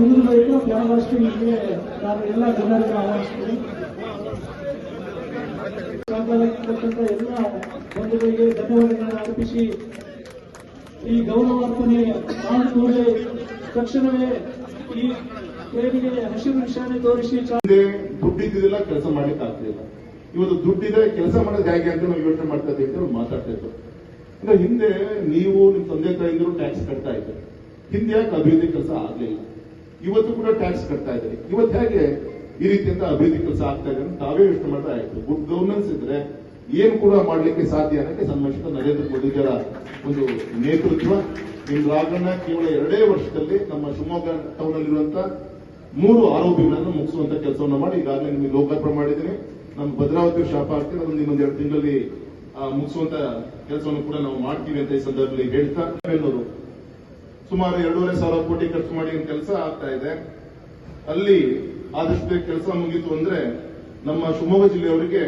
ಮುಂದುವರಿದು ಗ್ರಾಮವಾಸಿಗಳಿಗೆ ನಾನು ಎಲ್ಲ ಜನರಿಗೆ ಆಹ್ವಾನಿಸ್ತೀನಿ ಸಾಕಾಗಿರ್ತಕ್ಕಂಥ ಎಲ್ಲ ಬಂಧುಗಳಿಗೆ ಧನ್ಯವಾದಗಳನ್ನು ಅರ್ಪಿಸಿ ಈ ಗೌರವಾರ್ಪಣೆ ಕೂಡಲೇ ತಕ್ಷಣವೇ ಈ ಟ್ರೈನಿಗೆ ಹಸಿರು ನಿಶಾನೆ ತೋರಿಸಿ ದುಡ್ಡಿದ್ದಿಲ್ಲ ಕೆಲಸ ಮಾಡ್ಲಿಕ್ಕೆ ಆಗ್ತಿಲ್ಲ ಇವತ್ತು ದುಡ್ಡಿದ್ರೆ ಕೆಲಸ ಮಾಡೋದು ಹೇಗೆ ಅಂತ ನಾವು ಯೋಚನೆ ಮಾಡ್ತಾ ಇದ್ದೀವಿ ಅಂತ ಮಾತಾಡ್ತಾ ಇತ್ತು ಅಂದ್ರೆ ಹಿಂದೆ ನೀವು ನಿಮ್ ತಂದೆ ತಾಯಿಂದರು ಟ್ಯಾಕ್ಸ್ ಕಟ್ತಾ ಇದ್ದಾರೆ ಹಿಂದೆ ಯಾಕೆ ಅಭಿವೃದ್ಧಿ ಕೆಲಸ ಆಗ್ಲಿಲ್ಲ? ಇವತ್ತು ಕೂಡ ಟ್ಯಾಕ್ಸ್ ಕಟ್ತಾ ಇದ್ದಾರೆ ಇವತ್ತು ಹೇಗೆ ಈ ರೀತಿಯಿಂದ ಅಭಿವೃದ್ಧಿ ಕೆಲಸ ಆಗ್ತಾ ಇದೆ ಅಂತ ತಾವೇ ಯೋಚನೆ ಮಾಡ್ತಾ ಆಯ್ತು ಗುಡ್ ಗವರ್ನೆನ್ಸ್ ಇದ್ರೆ ಏನ್ ಕೂಡ ಮಾಡ್ಲಿಕ್ಕೆ ಸಾಧ್ಯ ಅನ್ನಕ್ಕೆ ಸನ್ಮಾನಿಸಿದ ನರೇಂದ್ರ ಮೋದಿಜರ ಒಂದು ನೇತೃತ್ವ. ನಿಮ್ ರಾಗಣ್ಣ ಕೇವಲ ಎರಡೇ ವರ್ಷದಲ್ಲಿ ನಮ್ಮ ಶಿವಮೊಗ್ಗ ಟೌನ್ ಅಲ್ಲಿರುವಂತ ಮೂರು ಆರೋಪಿಗಳನ್ನು ಮುಗಿಸುವಂತ ಕೆಲಸವನ್ನು ಮಾಡಿ ಈಗಾಗಲೇ ನಿಮಗೆ ಲೋಕಾರ್ಪಣೆ ಮಾಡಿದ್ದೀನಿ. ನಮ್ಮ ಭದ್ರಾವತಿ ಶಾಪ ಆಗ್ತೀನಿ ಅದನ್ನು ಇನ್ನೊಂದು ಎರಡು ತಿಂಗಳಲ್ಲಿ ಮುಗಿಸುವಂತ ಕೆಲಸವನ್ನು ಕೂಡ ನಾವು ಮಾಡ್ತೀವಿ ಅಂತ ಈ ಸಂದರ್ಭದಲ್ಲಿ ಹೇಳ್ತಾ ಬೆಂಗಳೂರು. ಸುಮಾರು ಎರಡೂವರೆ ಸಾವಿರ ಕೋಟಿ ಖರ್ಚು ಮಾಡಿ ಕೆಲಸ ಆಗ್ತಾ ಇದೆ. ಅಲ್ಲಿ ಆದಷ್ಟು ಕೆಲಸ ಮುಗೀತು ಅಂದ್ರೆ ನಮ್ಮ ಶಿವಮೊಗ್ಗ ಜಿಲ್ಲೆಯವರಿಗೆ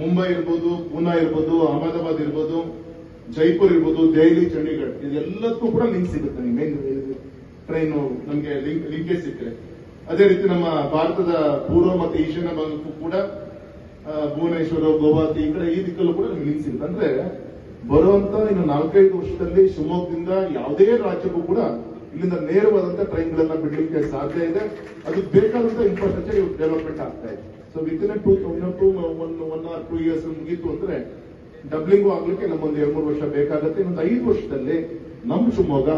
ಮುಂಬೈ ಇರ್ಬೋದು ಪೂನಾ ಇರ್ಬೋದು ಅಹಮದಾಬಾದ್ ಇರ್ಬೋದು ಜೈಪುರ್ ಇರ್ಬೋದು ದೆಹಲಿ ಚಂಡೀಗಢ ಇದೆಲ್ಲಕ್ಕೂ ಕೂಡ ಲಿಂಕ್ ಸಿಗುತ್ತೆ ನಿಮಗೆ. ಟ್ರೈನ್ ನಮಗೆ ಲಿಂಕ್ ಲಿಂಕೇಜ್ ಸಿಕ್ಕರೆ ಅದೇ ರೀತಿ ನಮ್ಮ ಭಾರತದ ಪೂರ್ವ ಮತ್ತು ಈಶಾನ್ಯ ಭಾಗಕ್ಕೂ ಕೂಡ ಭುವನೇಶ್ವರ ಗೋವಾತಿ ಈ ಕಡೆ ಈ ದಿಕ್ಕಲ್ಲೂ ಕೂಡ ನಿಮ್ಗೆ ಅಂದ್ರೆ ಬರುವಂತ ಇನ್ನು ನಾಲ್ಕೈದು ವರ್ಷದಲ್ಲಿ ಶಿವಮೊಗ್ಗದಿಂದ ಯಾವುದೇ ರಾಜ್ಯಕ್ಕೂ ಕೂಡ ಇಲ್ಲಿಂದ ನೇರವಾದಂತ ಟ್ರೈನ್ಗಳನ್ನ ಬಿಡಲಿಕ್ಕೆ ಸಾಧ್ಯ ಇದೆ. ಅದು ಬೇಕಾದಂತ ಇನ್ಫ್ರಾಸ್ಟ್ರಕ್ಚರ್ ಡೆವಲಪ್ಮೆಂಟ್ ಆಗ್ತಾ ಇದೆ. So within two two one one or two years ಮುಗೀತು ಅಂದ್ರೆ ಡಬ್ಲಿಂಗು ಆಗ್ಲಿಕ್ಕೆ ನಮ್ಮೊಂದು ಎರಡು, ಮೂರು ವರ್ಷ ಬೇಕಾಗುತ್ತೆ. ಇನ್ನೊಂದು ಐದು ವರ್ಷದಲ್ಲಿ ನಮ್ಮ ಶಿವಮೊಗ್ಗ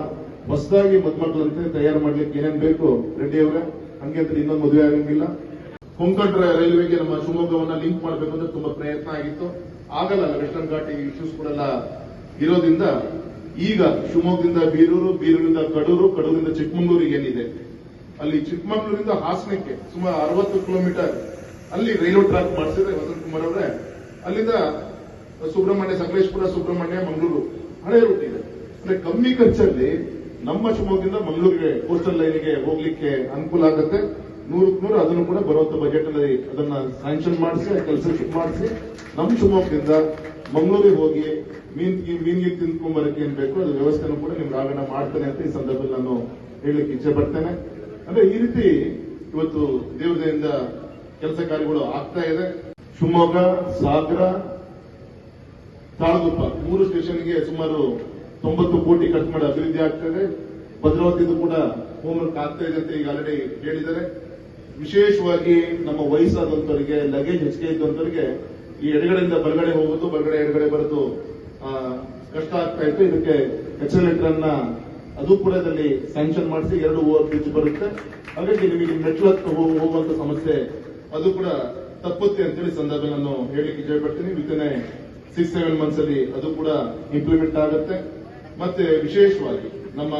ಹೊಸದಾಗಿ ಮದ್ಮಕ್ಳಂತೆ ತಯಾರು ಮಾಡ್ಲಿಕ್ಕೆ ಏನೇನ್ ಬೇಕು ರೆಡ್ಡಿ ಅವರ? ಹಂಗೆ ಅಂದ್ರೆ ಇನ್ನೊಂದು ಮದುವೆ ಆಗಂಗಿಲ್ಲ. ಕೊಂಕಣ್ ರೈಲ್ವೆಗೆ ನಮ್ಮ ಶಿವಮೊಗ್ಗವನ್ನ ಲಿಂಕ್ ಮಾಡಬೇಕು ಅಂತ ತುಂಬಾ ಪ್ರಯತ್ನ ಆಗಿತ್ತು. ಆಗಲ್ಲ, ವೆಸ್ಟರ್ನ್ ಘಾಟ್ ಇಶ್ಯೂಸ್ ಕೂಡ ಇರೋದ್ರಿಂದ ಈಗ ಶಿವಮೊಗ್ಗದಿಂದ ಬೀರೂರು, ಬೀರೂರಿಂದ ಕಡೂರು, ಕಡೂರಿಂದ ಚಿಕ್ಕಮಂಗ್ಳೂರಿಗೆ ಏನಿದೆ? ಅಲ್ಲಿ ಚಿಕ್ಕಮಂಗ್ಳೂರಿಂದ ಹಾಸನಕ್ಕೆ ಸುಮಾರು ಅರವತ್ತು ಕಿಲೋಮೀಟರ್ ಅಲ್ಲಿ ರೈಲ್ವೆ ಟ್ರ್ಯಾಕ್ ಮಾಡಿಸಿದ್ರೆ ವಸಂತ್ ಕುಮಾರ್ ಅವರೇ, ಅಲ್ಲಿಂದ ಸುಬ್ರಹ್ಮಣ್ಯ, ಸಕಲೇಶ್ಪುರ, ಸುಬ್ರಹ್ಮಣ್ಯ, ಮಂಗಳೂರು ಹಳೆ ರೂಟ್ ಇದೆ. ಅಂದ್ರೆ ಕಮ್ಮಿ ಖರ್ಚಲ್ಲಿ ನಮ್ಮ ಶಿವಮೊಗ್ಗದಿಂದ ಮಂಗಳೂರಿಗೆ ಕೋಸ್ಟಲ್ ಲೈನ್ಗೆ ಹೋಗ್ಲಿಕ್ಕೆ ಅನುಕೂಲ ಆಗುತ್ತೆ. ನೂರಕ್ಕೆ ನೂರು ಅದನ್ನು ಕೂಡ ಬರುವಂತ ಬಜೆಟ್ ಅಲ್ಲಿ ಅದನ್ನ ಸ್ಯಾಂಕ್ಷನ್ ಮಾಡಿಸಿ ಕೆಲಸ ಶುರು ಮಾಡಿಸಿ ನಮ್ಮ ಶಿವಮೊಗ್ಗದಿಂದ ಮಂಗಳೂರಿಗೆ ಹೋಗಿ ಮೀನ್ ಮೀನ್ಗೆ ತಿಂದ್ಕೊಂಡ್ ಬರಕ್ಕೆ ಏನ್ ಬೇಕು ಅದ್ರ ವ್ಯವಸ್ಥೆನೂ ಕೂಡ ನಿಮ್ಗೆ ಆಗಣ ಮಾಡ್ತಾನೆ ಅಂತ ಈ ಸಂದರ್ಭದಲ್ಲಿ ನಾನು ಹೇಳಲಿಕ್ಕೆ ಇಚ್ಛೆ ಪಡ್ತೇನೆ. ಅಂದ್ರೆ ಈ ರೀತಿ ಇವತ್ತು ದೇವದೆಯಿಂದ ಕೆಲಸ ಕಾರ್ಯಗಳು ಆಗ್ತಾ ಇದೆ. ಶಿವಮೊಗ್ಗ, ಸಾಗರ, ತಾಳಗುಪ್ಪ ಮೂರು ಸ್ಟೇಷನ್ಗೆ ಸುಮಾರು ತೊಂಬತ್ತು ಕೋಟಿ ಖರ್ಚು ಮಾಡಿ ಅಭಿವೃದ್ಧಿ ಆಗ್ತಾ ಇದೆ. ಭದ್ರಾವತಿದು ಕೂಡ ಹೋಮ್ ವರ್ಕ್ ಆಗ್ತಾ ಇದೆ ಅಂತ ಈಗ ಆಲ್ರೆಡಿ ಹೇಳಿದ್ದಾರೆ. ವಿಶೇಷವಾಗಿ ನಮ್ಮ ವಯಸ್ಸಾದಂಥವರಿಗೆ ಲಗೇಜ್ ಹೆಚ್ಚಿಗೆ ಇದ್ದಂಥವರಿಗೆ ಈ ಎಡಗಡೆಯಿಂದ ಬಲಗಡೆ ಹೋಗೋದು ಬಲಗಡೆ ಎಡಗಡೆ ಬರೋದು ಕಷ್ಟ ಆಗ್ತಾ ಇತ್ತು. ಇದಕ್ಕೆ ಎಕ್ಸಲೇಟರ್ ಅನ್ನ ಅದು ಕೂಡ ಇದರಲ್ಲಿ ಸ್ಯಾಂಕ್ಷನ್ ಮಾಡಿಸಿ ಎರಡು ಓವರ್ ಬ್ರಿಡ್ಜ್ ಬರುತ್ತೆ. ಹಾಗಾಗಿ ನಿಮಗೆ ಮೆಟ್ಲತ್ ಹೋಗುವಂತ ಸಮಸ್ಯೆ ಅದು ಕೂಡ ತಪ್ಪುತ್ತೆ ಅಂತೇಳಿ ಸಂದರ್ಭ ನಾನು ಹೇಳಿಕ್ಕೆ ಇಚ್ಛೆ ವಿತನೆ ಸಿಕ್ಸ್ ಸೆವೆನ್ ಮಂತ್ಸ್ ಅಲ್ಲಿ ಅದು ಕೂಡ ಇಂಪ್ಲಿಮೆಂಟ್ ಆಗುತ್ತೆ. ಮತ್ತೆ ವಿಶೇಷವಾಗಿ ನಮ್ಮ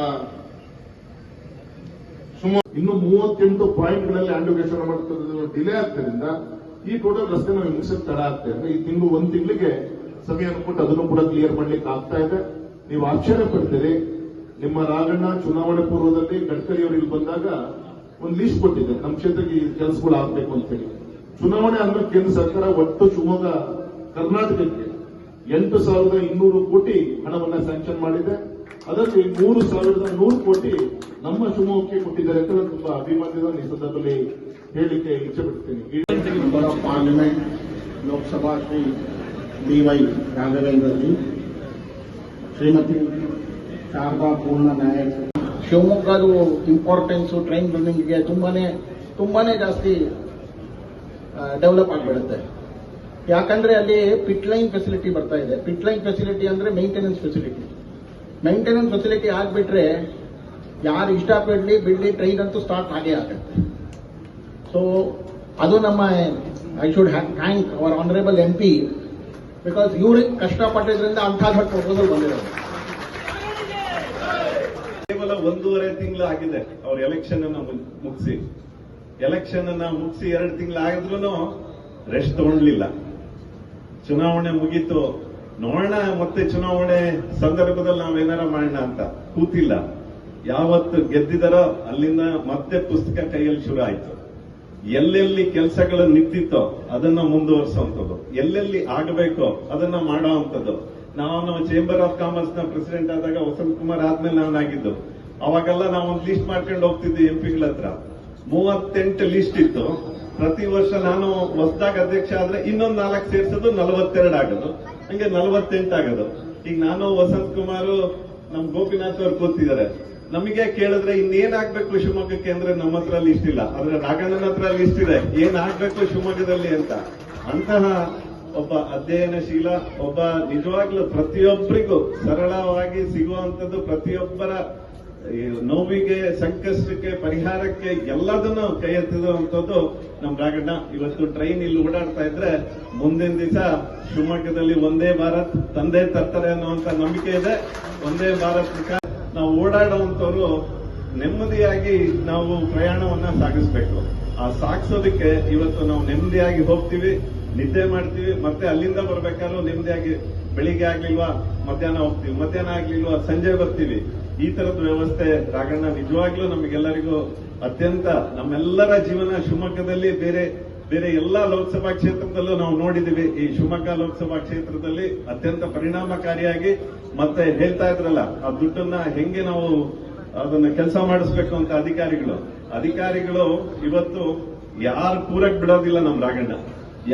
ಇನ್ನು ಮೂವತ್ತೆಂಟು ಪಾಯಿಂಟ್ಗಳಲ್ಲಿ ಆಂಡ್ಯುಕೇಶನ್ ಮಾಡುತ್ತದೆ ಡಿಲೇ ಆಗ್ತದ್ರಿಂದ ಈ ಟೋಟಲ್ ರಸ್ತೆ ನಾವು ಮುಗಿಸಕ್ ತಡ ಆಗ್ತಾ ಇದೆ. ಈ ತಿಂಗಳು ಒಂದ್ ತಿಂಗಳಿಗೆ ಸಮಯ ಕೊಟ್ಟು ಅದನ್ನು ಕೂಡ ಕ್ಲಿಯರ್ ಮಾಡ್ಲಿಕ್ಕೆ ಆಗ್ತಾ ಇದೆ. ನೀವು ಆಶ್ಚರ್ಯ ಪಡ್ತೀರಿ. ನಿಮ್ಮ ರಾಗಣ್ಣ ಚುನಾವಣೆ ಪೂರ್ವದಲ್ಲಿ ಗಡ್ಕರಿ ಅವರಿಗೆ ಬಂದಾಗ ಒಂದು ಲೀಸ್ಟ್ ಕೊಟ್ಟಿದೆ ನಮ್ಮ ಕ್ಷೇತ್ರಕ್ಕೆ ಈ ಕೆಲಸಗಳು ಆಗ್ಬೇಕು ಅಂತ ಹೇಳಿ ಚುನಾವಣೆ ಅಂದ್ರೆ ಕೇಂದ್ರ ಸರ್ಕಾರ ಒಟ್ಟು ಶಿವಮೊಗ್ಗ, ಕರ್ನಾಟಕಕ್ಕೆ ಎಂಟು ಸಾವಿರದ ಇನ್ನೂರು ಕೋಟಿ ಹಣವನ್ನ ಸ್ಯಾಂಕ್ಷನ್ ಮಾಡಿದೆ. ಅದರಲ್ಲಿ ಮೂರು ಸಾವಿರದ ನೂರು ಕೋಟಿ ನಮ್ಮ ಶಿವಮೊಗ್ಗಕ್ಕೆ ಕೊಟ್ಟಿದ್ದಾರೆ ಅಂತ ನಾನು ತುಂಬಾ ಅಭಿಮಾನದಿಂದ ಈ ಸಂದರ್ಭದಲ್ಲಿ ಹೇಳಲಿಕ್ಕೆ ಇಚ್ಛೆ ಪಡ್ತೀನಿ ಈ Lok Sabha of parliament, Y D.Y. Shrimati Sharada Poorna Naik. ಶಿವಮೊಗ್ಗದು importance train ರನ್ನಿಂಗ್ಗೆ ತುಂಬಾನೇ ತುಂಬಾನೇ ಜಾಸ್ತಿ ಡೆವಲಪ್ ಆಗಿಬಿಡುತ್ತೆ. ಯಾಕಂದ್ರೆ ಅಲ್ಲಿ ಪಿಟ್ ಲೈನ್ ಫೆಸಿಲಿಟಿ ಬರ್ತಾ ಇದೆ. ಪಿಟ್ ಲೈನ್ ಫೆಸಿಲಿಟಿ ಅಂದ್ರೆ ಮೇಂಟೆನೆನ್ಸ್ ಫೆಸಿಲಿಟಿ ಮೇಂಟೆನೆನ್ಸ್ ಫೆಸಿಲಿಟಿ ಆಗ್ಬಿಟ್ರೆ ಯಾರು ಇಷ್ಟಪಡಲಿ, ಬಿಡಲಿ ಟ್ರೈನ್ ಅಂತೂ ಸ್ಟಾರ್ಟ್ ಆಗೇ ಆಗುತ್ತೆ. ಸೊ ಅದು ನಮ್ಮ I should thank our honourable M P because ಇವ್ರು ಕಷ್ಟಪಟ್ಟಿದ್ರಿಂದ ಅಂತ ಪ್ರಪೋಸಲ್ ಬಂದಿರೋದು. ಕೇವಲ ಒಂದೂವರೆ ತಿಂಗಳು ಆಗಿದೆ ಅವ್ರ ಎಲೆಕ್ಷನ್ ಅನ್ನ ಮುಗ್- ಮುಗಿಸಿ. ಎಲೆಕ್ಷನ್ ಅನ್ನ ಮುಗಿಸಿ ಎರಡು ತಿಂಗಳು ಆಗಿದ್ರು ರೆಸ್ಟ್ ತಗೊಂಡ್ಲಿಲ್ಲ. ಚುನಾವಣೆ ಮುಗೀತು. ನೋಡೋಣ, ಮತ್ತೆ ಚುನಾವಣೆ ಸಂದರ್ಭದಲ್ಲಿ ನಾವೇನಾರ ಮಾಡೋಣ ಅಂತ. ಕೂತಿಲ್ಲ. ಯಾವತ್ತು ಗೆದ್ದಿದರೋ ಅಲ್ಲಿಂದ ಮತ್ತೆ ಪುಸ್ತಕ ಕೈಯಲ್ಲಿ ಶುರು ಆಯ್ತು. ಎಲ್ಲೆಲ್ಲಿ ಕೆಲಸಗಳು ನಿಂತಿತ್ತೋ ಅದನ್ನ ಮುಂದುವರಿಸುವಂಥದ್ದು. ಎಲ್ಲೆಲ್ಲಿ ಆಗಬೇಕೋ ಅದನ್ನ ಮಾಡುವಂಥದ್ದು ನಾನು ಚೇಂಬರ್ ಆಫ್ ಕಾಮರ್ಸ್ನ ಪ್ರೆಸಿಡೆಂಟ್ ಆದಾಗ ವಸಂತ್ ಕುಮಾರ್ ಆದ್ಮೇಲೆ ನಾನಾಗಿದ್ದು ಅವಾಗೆಲ್ಲ ನಾವು ಒಂದು ಲಿಸ್ಟ್ ಮಾಡ್ಕೊಂಡು ಹೋಗ್ತಿದ್ವಿ ಎಂಪಿಗಳ ಹತ್ರ. ಮೂವತ್ತೆಂಟು ಲಿಸ್ಟ್ ಇತ್ತು. ಪ್ರತಿ ವರ್ಷ ನಾನು ಹೊಸದಾಗ ಅಧ್ಯಕ್ಷ ಆದ್ರೆ ಇನ್ನೊಂದು ನಾಲ್ಕು ಸೇರಿಸೋದು ನಲವತ್ತೆರಡು ಆಗೋದು. ಹಂಗೆ ನಲವತ್ತೆಂಟು ಆಗೋದು. ಈಗ ನಾನು ವಸಂತ್ ಕುಮಾರ್, ನಮ್ ಗೋಪಿನಾಥ್ ಅವ್ರು ಕೂತಿದ್ದಾರೆ. ನಮಗೆ ಕೇಳಿದ್ರೆ ಇನ್ನೇನ್ ಆಗ್ಬೇಕು ಶಿವಮೊಗ್ಗಕ್ಕೆ ಅಂದ್ರೆ ನಮ್ಮ ಹತ್ರ ಲಿಸ್ಟ್ ಇಲ್ಲ ಆದ್ರೆ ನಾಗಣ್ಣನ ಹತ್ರ ಲಿಸ್ಟ್ ಇದೆ ಏನ್ ಆಗ್ಬೇಕು ಶಿವಮೊಗ್ಗದಲ್ಲಿ ಅಂತ. ಅಂತಹ ಒಬ್ಬ ಅಧ್ಯಯನಶೀಲ, ಒಬ್ಬ ನಿಜವಾಗ್ಲೂ ಪ್ರತಿಯೊಬ್ಬರಿಗೂ ಸರಳವಾಗಿ ಸಿಗುವಂತದ್ದು ಪ್ರತಿಯೊಬ್ಬರ ಈ ನೋವಿಗೆ, ಸಂಕಷ್ಟಕ್ಕೆ, ಪರಿಹಾರಕ್ಕೆ ಎಲ್ಲದನ್ನು ಕೈ ಎತ್ತಿದಂಥದ್ದು ನಮ್ ರಾಗಣ್ಣ. ಇವತ್ತು ಟ್ರೈನ್ ಇಲ್ಲಿ ಓಡಾಡ್ತಾ ಇದ್ರೆ ಮುಂದಿನ ದಿವಸ ಶಿವಮೊಗ್ಗದಲ್ಲಿ ಒಂದೇ ಭಾರತ್, ತಂದೆ ತರ್ತಾರೆ ಅನ್ನುವಂತ ನಂಬಿಕೆ ಇದೆ. ಒಂದೇ ಭಾರತ್ ನಾವು ಓಡಾಡುವಂತವ್ರು ನೆಮ್ಮದಿಯಾಗಿ ನಾವು ಪ್ರಯಾಣವನ್ನ ಸಾಗಿಸ್ಬೇಕು. ಆ ಸಾಗಿಸೋದಕ್ಕೆ ಇವತ್ತು ನಾವು ನೆಮ್ಮದಿಯಾಗಿ ಹೋಗ್ತೀವಿ, ನಿದ್ದೆ ಮಾಡ್ತೀವಿ, ಮತ್ತೆ ಅಲ್ಲಿಂದ ಬರ್ಬೇಕಾದ್ರೂ ನೆಮ್ಮದಿಯಾಗಿ ಬೆಳಿಗ್ಗೆ ಆಗ್ಲಿಲ್ವಾ, ಮಧ್ಯಾಹ್ನ ಹೋಗ್ತೀವಿ, ಮಧ್ಯಾಹ್ನ ಆಗ್ಲಿಲ್ವಾ, ಸಂಜೆ ಬರ್ತೀವಿ. ಈ ತರದ ವ್ಯವಸ್ಥೆ ರಾಗಣ್ಣ ನಿಜವಾಗ್ಲೂ ನಮಗೆಲ್ಲರಿಗೂ ಅತ್ಯಂತ ನಮ್ಮೆಲ್ಲರ ಜೀವನ ಶಿವಮೊಗ್ಗದಲ್ಲಿ ಬೇರೆ ಬೇರೆ ಎಲ್ಲಾ ಲೋಕಸಭಾ ಕ್ಷೇತ್ರದಲ್ಲೂ ನಾವು ನೋಡಿದೀವಿ ಈ ಶಿವಮೊಗ್ಗ ಲೋಕಸಭಾ ಕ್ಷೇತ್ರದಲ್ಲಿ ಅತ್ಯಂತ ಪರಿಣಾಮಕಾರಿಯಾಗಿ ಮತ್ತೆ ಹೇಳ್ತಾ ಇದ್ರಲ್ಲ, ಆ ದುಡ್ಡನ್ನ ಹೆಂಗೆ ನಾವು ಅದನ್ನ ಕೆಲಸ ಮಾಡಿಸ್ಬೇಕು ಅಂತ ಅಧಿಕಾರಿಗಳು. ಅಧಿಕಾರಿಗಳು ಇವತ್ತು ಯಾರು ಪೂರಕ್ ಬಿಡೋದಿಲ್ಲ ನಮ್ ರಾಗಣ್ಣ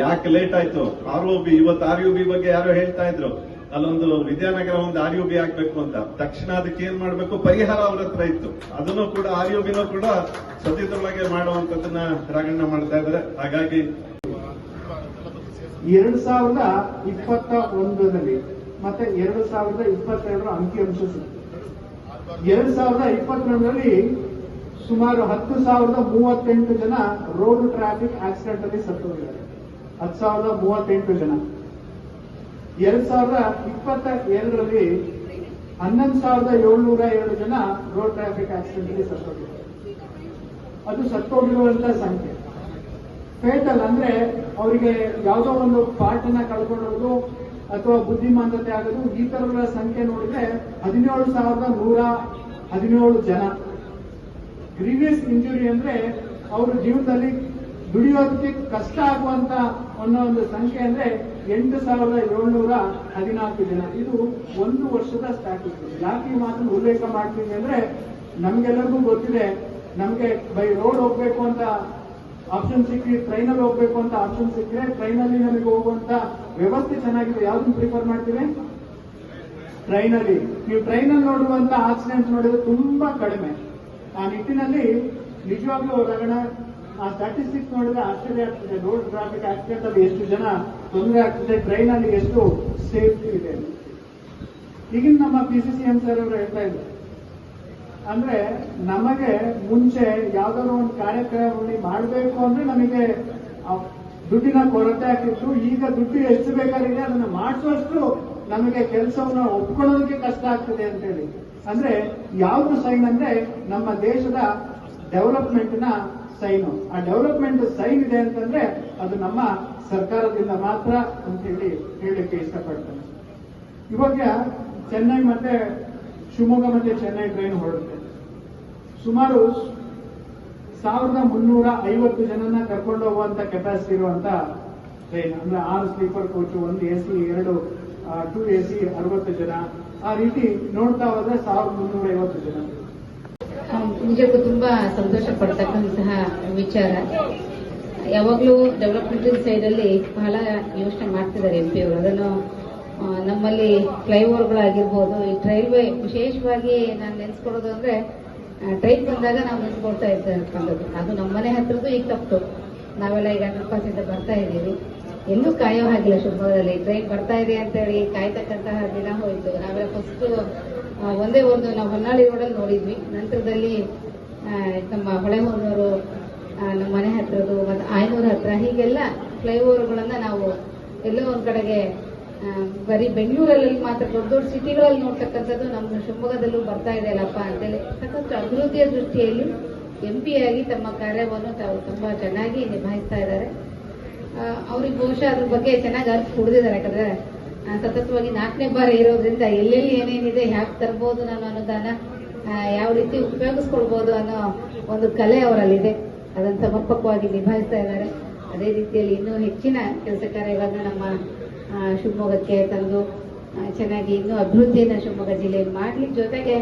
ಯಾಕೆ ಲೇಟ್ ಆಯ್ತು? ಆರ್ ಒ ಬಿ ಇವತ್ತು ಆರ್ ಯು ಬಿ ಬಗ್ಗೆ ಯಾರೋ ಹೇಳ್ತಾ ಇದ್ರು. ಅಲ್ಲೊಂದು ವಿದ್ಯಾನಗರ ಒಂದು ಆರ್ ಯು ಬಿ ಆಗ್ಬೇಕು ಅಂತ. ತಕ್ಷಣ ಅದಕ್ಕೆ ಏನ್ ಮಾಡ್ಬೇಕು? ಪರಿಹಾರ ಅವ್ರ ಹತ್ರ ಇತ್ತು. ಅದನ್ನು ಕೂಡ ಆರ್ ಯು ಬಿನೂ ಕೂಡ ಸದ್ಯದೊಳಗೆ ಮಾಡುವಂತದನ್ನ ರಾಗಣ್ಣ ಮಾಡ್ತಾ ಇದ್ದಾರೆ. ಹಾಗಾಗಿ ಎರಡ್ ಸಾವಿರದ ಇಪ್ಪತ್ತ ಒಂದರಲ್ಲಿ ಮತ್ತೆ ಎರಡು ಸಾವಿರದ ಇಪ್ಪತ್ತೆರಡರ ಅಂಕಿಅಂಶ ಅಂಶ ಎರಡ್ ಸಾವಿರದ ಇಪ್ಪತ್ತೆರಡರಲ್ಲಿ ಸುಮಾರು ಹತ್ತು ಸಾವಿರದ ಮೂವತ್ತೆಂಟು ಜನ ರೋಡ್ ಟ್ರಾಫಿಕ್ ಆಕ್ಸಿಡೆಂಟ್ ಅಲ್ಲಿ ಸತ್ತೋಗಿದ್ದಾರೆ. ಹತ್ತು ಸಾವಿರದ ಮೂವತ್ತೆಂಟು ಜನ. ಎರಡ್ ಸಾವಿರದ ಇಪ್ಪತ್ತ ಏಳರಲ್ಲಿ ಹನ್ನೊಂದು ಸಾವಿರದ ಏಳ್ನೂರ ಏಳು ಜನ ರೋಡ್ ಟ್ರಾಫಿಕ್ ಆಕ್ಸಿಡೆಂಟ್ ಸತ್ತು ಸತ್ತೋಗಿದ್ದಾರೆ. ಅದು ಸತ್ತೋಗಿರುವಂತ ಸಂಖ್ಯೆ. ಫೇಟಲ್ ಅಂದ್ರೆ ಅವರಿಗೆ ಯಾವುದೋ ಒಂದು ಪಾರ್ಟ್ ಅನ್ನ ಕಳ್ಕೊಳ್ಳೋದು ಅಥವಾ ಬುದ್ಧಿಮಾಂದತೆ ಆಗೋದು, ಈ ತರಗಳ ಸಂಖ್ಯೆ ನೋಡಿದ್ರೆ ಹದಿನೇಳು ಸಾವಿರದ ನೂರ ಹದಿನೇಳು ಜನ. ಗ್ರೀವಿಯಸ್ ಇಂಜುರಿ ಅಂದ್ರೆ ಅವ್ರ ಜೀವನದಲ್ಲಿ ದುಡಿಯೋದಕ್ಕೆ ಕಷ್ಟ ಆಗುವಂತ ಅನ್ನೋ ಒಂದು ಸಂಖ್ಯೆ ಅಂದ್ರೆ ಎಂಟು ಸಾವಿರದ ಏಳ್ನೂರ ಹದಿನಾಲ್ಕು ಜನ. ಇದು ಒಂದು ವರ್ಷದ ಸ್ಟ್ಯಾಟಿಸ್ಟಿಕ್ಸ್ ಯಾಕೆ ಈ ಮಾತನ್ನು ಉಲ್ಲೇಖ ಮಾಡ್ತೀನಿ ಅಂದ್ರೆ, ನಮ್ಗೆಲ್ಲರಿಗೂ ಗೊತ್ತಿದೆ, ನಮ್ಗೆ ಬೈ ರೋಡ್ ಹೋಗ್ಬೇಕು ಅಂತ ಆಪ್ಷನ್ ಸಿಕ್ಕಿ ಟ್ರೈನಲ್ಲಿ ಹೋಗ್ಬೇಕು ಅಂತ ಆಪ್ಷನ್ ಸಿಕ್ಕರೆ ಟ್ರೈನಲ್ಲಿ ನಮಗೆ ಹೋಗುವಂತ ವ್ಯವಸ್ಥೆ ಚೆನ್ನಾಗಿದೆ. ಯಾವ್ದನ್ನ ಪ್ರಿಫರ್ ಮಾಡ್ತೀವಿ ಟ್ರೈನಲ್ಲಿ ನೀವು ಟ್ರೈನಲ್ಲಿ ನೋಡುವಂತ ಆಕ್ಸಿಡೆಂಟ್ ನೋಡಿದ್ರೆ ತುಂಬಾ ಕಡಿಮೆ. ಆ ನಿಟ್ಟಿನಲ್ಲಿ ನಿಜವಾಗ್ಲೂ ರಗಣ ಆ ಸ್ಟಾಟಿಸ್ಟಿಕ್ಸ್ ನೋಡಿದ್ರೆ ಆಶ್ಚರ್ಯ ಆಗ್ತದೆ. ರೋಡ್ ಟ್ರಾಫಿಕ್ ಆಕ್ಸಿಡೆಂಟ್ ಅಲ್ಲಿ ಎಷ್ಟು ಜನ ತೊಂದರೆ ಆಗ್ತದೆ. ಟ್ರೈನಲ್ಲಿ ಎಷ್ಟು ಸೇಫ್ಟಿ ಇದೆ ಈಗಿನ ನಮ್ಮ P C C M sir ಅವರು ಹೇಳ್ತಾ ಇದ್ದಾರೆ. ಅಂದ್ರೆ ನಮಗೆ ಮುಂಚೆ ಯಾವ್ದಾದ್ರು ಒಂದು ಕಾರ್ಯಕ್ರಮದಲ್ಲಿ ಮಾಡಬೇಕು ಅಂದ್ರೆ ನಮಗೆ ದುಡ್ಡಿನ ಕೊರತೆ ಆಗಿತ್ತು ಈಗ ದುಡ್ಡು ಎಷ್ಟು ಬೇಕಾಗಿದೆ ಅದನ್ನ ಮಾಡಿಸುವಷ್ಟು ನಮಗೆ ಕೆಲಸವನ್ನ ಒಪ್ಕೊಳ್ಳೋದಕ್ಕೆ ಕಷ್ಟ ಆಗ್ತದೆ ಅಂತ ಹೇಳಿ. ಅಂದ್ರೆ ಯಾವ್ದು ಸೈನ್ ಅಂದ್ರೆ ನಮ್ಮ ದೇಶದ ಡೆವಲಪ್ಮೆಂಟ್ ಸೈನು. ಆ ಡೆವಲಪ್ಮೆಂಟ್ ಸೈನ್ ಇದೆ ಅಂತಂದ್ರೆ ಅದು ನಮ್ಮ ಸರ್ಕಾರದಿಂದ ಮಾತ್ರ ಅಂತ ಹೇಳಿ ಹೇಳಲಿಕ್ಕೆ ಇಷ್ಟಪಡ್ತೇನೆ. ಇವಾಗ ಚೆನ್ನೈ ಮತ್ತೆ ಶಿವಮೊಗ್ಗ ಮತ್ತೆ ಚೆನ್ನೈ ಟ್ರೈನ್ ಹೊರಡುತ್ತೆ. ಸುಮಾರು ಸಾವಿರದ ಮುನ್ನೂರ ಐವತ್ತು ಜನನ ಕರ್ಕೊಂಡು ಹೋಗುವಂತ ಕೆಪಾಸಿಟಿ ಇರುವಂತ ಟ್ರೈನ್ ಅಂದ್ರೆ ಆರು ಸ್ಲೀಪರ್ ಕೋಚ್ ಒಂದು ಎ ಸಿ ಎರಡು ಟೂ ಎ ಸಿ ಅರವತ್ತು ಜನ. ಆ ರೀತಿ ನೋಡ್ತಾ ಹೋದ್ರೆ ಸಾವಿರದ ಮುನ್ನೂರ ಐವತ್ತು ಜನ. ನಿಜಕ್ಕೂ ತುಂಬಾ ಸಂತೋಷ ಪಡ್ತಕ್ಕಂತಹ ವಿಚಾರ. ಯಾವಾಗಲೂ ಡೆವಲಪ್ಮೆಂಟ್ ಸೈಡಲ್ಲಿ ಬಹಳ ಯೋಚನೆ ಮಾಡ್ತಿದ್ದಾರೆ ಎಂ ಪಿ ಅವರು. ಅದನ್ನು ನಮ್ಮಲ್ಲಿ ಫ್ಲೈಓವರ್ಗಳಾಗಿರ್ಬೋದು ಈ ರೈಲ್ವೆ ವಿಶೇಷವಾಗಿ ನಾನು ನೆನೆಸ್ಕೊಳ್ಳೋದು ಅಂದ್ರೆ ಟ್ರೈನ್ ಬಂದಾಗ ನಾವು ನೆನ್ಸ್ಕೊಡ್ತಾ ಇರ್ತಕ್ಕಂಥದ್ದು. ಅದು ನಮ್ಮ ಮನೆ ಹತ್ರದ್ದು ಈಗ ತಪ್ಪು. ನಾವೆಲ್ಲ ಈಗ ಅಂಡರ್ಪಾಸಿಂದ ಬರ್ತಾ ಇದ್ದೀವಿ. ಎಲ್ಲೂ ಕಾಯೋ ಹಾಗಿಲ್ಲ ಶಿವಮೊಗ್ಗದಲ್ಲಿ ಟ್ರೈನ್ ಬರ್ತಾ ಇದೆ ಅಂತೇಳಿ ಕಾಯ್ತಕ್ಕಂತಹ ದಿನ ಹೋಯಿತು. ನಾವೆಲ್ಲ ಫಸ್ಟ್ ಒಂದೇ ಒಂದು ನಾವು ಹೊನ್ನಾಳಿ ರೋಡಲ್ಲಿ ನೋಡಿದ್ವಿ. ನಂತರದಲ್ಲಿ ನಮ್ಮ ಹೊಳೆಹೊನ್ನೂರು ನಮ್ಮ ಮನೆ ಹತ್ರದ್ದು, ಮತ್ತು ಆಯ್ನೂರ ಹತ್ರ, ಹೀಗೆಲ್ಲ ಫ್ಲೈಓವರ್ಗಳನ್ನು ನಾವು ಎಲ್ಲೋ ಒಂದು ಕಡೆಗೆ ಬರೀ ಬೆಂಗಳೂರಲ್ಲಿ ಮಾತ್ರ ದೊಡ್ಡ ದೊಡ್ಡ ಸಿಟಿಗಳಲ್ಲಿ ನೋಡ್ತಕ್ಕಂಥದ್ದು ನಮ್ಮ ಶಿವಮೊಗ್ಗದಲ್ಲೂ ಬರ್ತಾ ಇದೆ ಅಲ್ಲಪ್ಪ ಅಂತೇಳಿ ಸಾಕಷ್ಟು ಅಭಿವೃದ್ಧಿಯ ದೃಷ್ಟಿಯಲ್ಲಿ ಎಂ ಆಗಿ ತಮ್ಮ ಕಾರ್ಯವನ್ನು ತಾವು ತುಂಬಾ ಚೆನ್ನಾಗಿ ನಿಭಾಯಿಸ್ತಾ ಇದ್ದಾರೆ. ಅವ್ರಿಗೆ ಬಹುಶಃ ಅದ್ರ ಬಗ್ಗೆ ಚೆನ್ನಾಗಿ ಅರ್ಥ ಕುಡಿದಿದ್ದಾರೆ, ಯಾಕಂದ್ರೆ ಸತತವಾಗಿ ನಾಲ್ಕನೇ ಬಾರಿ ಇರೋದ್ರಿಂದ ಎಲ್ಲೆಲ್ಲಿ ಏನೇನಿದೆ ಹ್ಯಾಕ್ ತರ್ಬೋದು ನಾನು ಅನುದಾನ ಯಾವ ರೀತಿ ಉಪಯೋಗಿಸ್ಕೊಳ್ಬೋದು ಅನ್ನೋ ಒಂದು ಕಲೆ ಅವರಲ್ಲಿದೆ. ಅದನ್ನು ಸಮರ್ಪಕವಾಗಿ ನಿಭಾಯಿಸ್ತಾ ಇದ್ದಾರೆ. ಅದೇ ರೀತಿಯಲ್ಲಿ ಇನ್ನೂ ಹೆಚ್ಚಿನ ಕೆಲಸ ಕಾರ್ಯಗಳನ್ನು ನಮ್ಮ ಶಿವಮೊಗ್ಗಕ್ಕೆ ತಂದು ಚೆನ್ನಾಗಿ ಇನ್ನೂ ಅಭಿವೃದ್ಧಿಯನ್ನು ಶಿವಮೊಗ್ಗ ಜಿಲ್ಲೆಯಲ್ಲಿ ಮಾಡಲಿ. ಜೊತೆಗೆ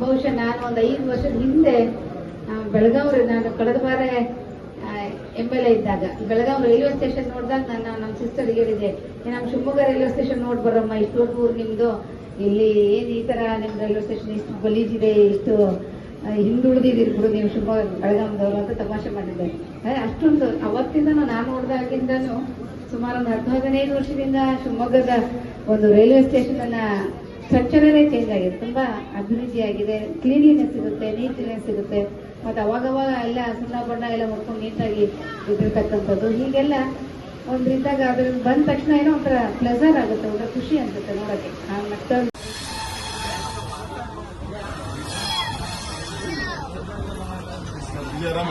ಬಹುಶಃ ನಾನು ಒಂದು ಐದು ವರ್ಷದ ಹಿಂದೆ ಬೆಳಗಾವ್ರೆ ಬೆಳಗಾವಿ ನಾನು ಕಳೆದ ಬಾರ ಎಂ ಇದ್ದಾಗ. ಬೆಳಗಾವಿ ರೈಲ್ವೆ ಸ್ಟೇಷನ್ ನೋಡಿದಾಗ ನನ್ನ ನಮ್ಮ ಸಿಸ್ಟರ್ ಹೇಳಿದೆ "ಏ, ನಮ್ಮ ಶಿವಮೊಗ್ಗ ರೈಲ್ವೆ ಸ್ಟೇಷನ್ ನೋಡಿ ಬರೋಮ್ಮ ಊರು ನಿಮ್ದು. ಇಲ್ಲಿ ಏನು ಈ ತರ ನಿಮ್ಮ ರೈಲ್ವೆ ಸ್ಟೇಷನ್ ಇಷ್ಟು ಗಲೀಜಿದೆ ಇಷ್ಟು ಹಿಂದುಳಿದಿದ್ದಿರ್ಬೋದು ನೀವು ಶಿವಮೊಗ್ಗ ಬೆಳಗಾಂದವರು ಅಂತ ತಮಾಷೆ ಮಾಡಿದ್ದೆ. ಅಷ್ಟೊಂದು ಅವತ್ತಿಂದ ನಾನು ನೋಡಿದಾಗಿಂದನೂ ಸುಮಾರು ಒಂದು ಹದಿನೈದು ವರ್ಷದಿಂದ ಶಿವಮೊಗ್ಗದ ಒಂದು ರೈಲ್ವೆ ಸ್ಟೇಷನ್ ಅನ್ನ ಸ್ಟ್ರಕ್ಚರೇ ಚೇಂಜ್ ಆಗಿದೆ. ತುಂಬಾ ಅಭಿವೃದ್ಧಿ ಆಗಿದೆ ಕ್ಲೀನ್ಲಿನೆಸ್ ಸಿಗುತ್ತೆ ನೀಟ್ನೆಸ್ ಸಿಗುತ್ತೆ. ಮತ್ತು ಅವಾಗವಾಗ ಎಲ್ಲ ಸುಣ್ಣ ಬಣ್ಣ ಎಲ್ಲ ಮಾಡ್ಕೊಂಡು ನೀಟಾಗಿ ಇದಿರ್ತಕ್ಕಂಥದ್ದು ಹೀಗೆಲ್ಲ ಒಂದು ಇದ್ದಾಗ ಅದ್ರಿಂದ ಬಂದ ತಕ್ಷಣ ಏನೋ ಒಂಥರ ಪ್ಲೆಸರ್ ಆಗುತ್ತೆ, ಒಂಥರ ಖುಷಿ ಅನ್ಸುತ್ತೆ ನೋಡೋಕ್ಕೆ. ಆ ಮತ್ತೆ ವಿಜಯರಾಮ